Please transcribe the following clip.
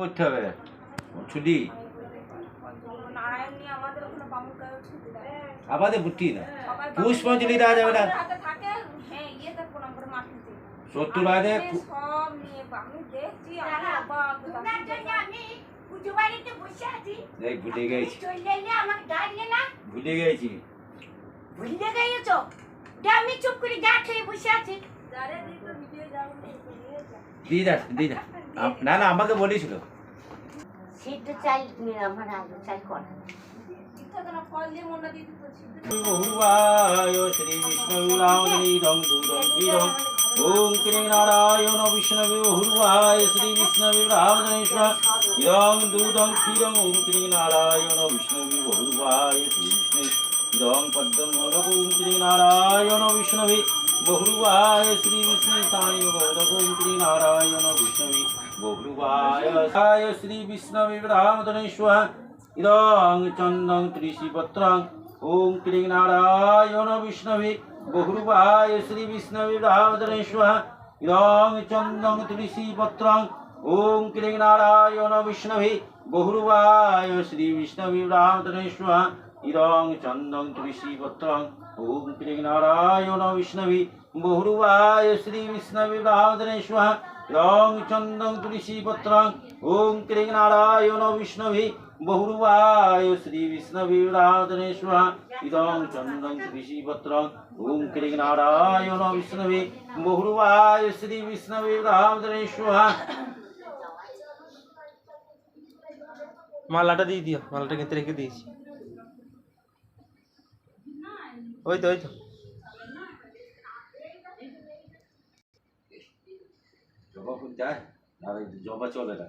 করতে হবে। ছুটি। নারায়ণ নিয়ে আমাদের বুটি না। পুষ্পাঞ্জলি দেওয়া যাবে না। হ্যাঁ মাটিতে সত্তর আগে ভুলে গেছি। ভুলে গেছি। ভুলে গেছো? আমি চুপ করে গা খেয়ে বসে আছি। দিদা দিদা। না না আমাকে বলেছিল। চাল আমার আলু চাল করা। ইচ্ছা তো না ফল দিয়ে মনটা দিয়ে দিত সিদ্ধ বহুবায় শ্রী দূরং কীরং ওম ক্রিং নারায়ণ বিষ্ণবে বহুবায় শ্রী বিষ্ণবে দূদং ক্ষীরং ওম ক্রিং নারায়ণ বিষ্ণবে বহুবায় শ্রী বিষ্ণু ইরং পদ্মং মোদক ওম ক্রিং নারায়ণ বিষ্ণবে বহুবায় শ্রী বিষ্ণু স্থানীয় মোদক ওম ক্রিং নারায়ণ বিষ্ণবে বহুবায় শ্রী বিষ্ণবে বিষ্ণবে বহুরূপায় শ্রী বিষ্ণবে রামধনেশ্বর ইদং চন্দং বিষ্ণবে বিষ্ণবে চন্দং ত্রিশিপত্রং ওম ক্লিং নারায়ণ বিষ্ণবে বহুরূপায় শ্রী বিষ্ণবে রামধনেশ্বর ইদং চন্দং বিষ্ণবে চন্দং ঋষিপত্রং ওম ক্রিং নারায়ণ বিষ্ণবে বহুরূপায় শ্রী বিষ্ণবীরাধনেশ্বর মালাটা দিয়ে দিও মালাটা কিন্তু রেখে দিয়েছি ওই তো ওই তো জবা ফুল যায় আর জবা চলে না?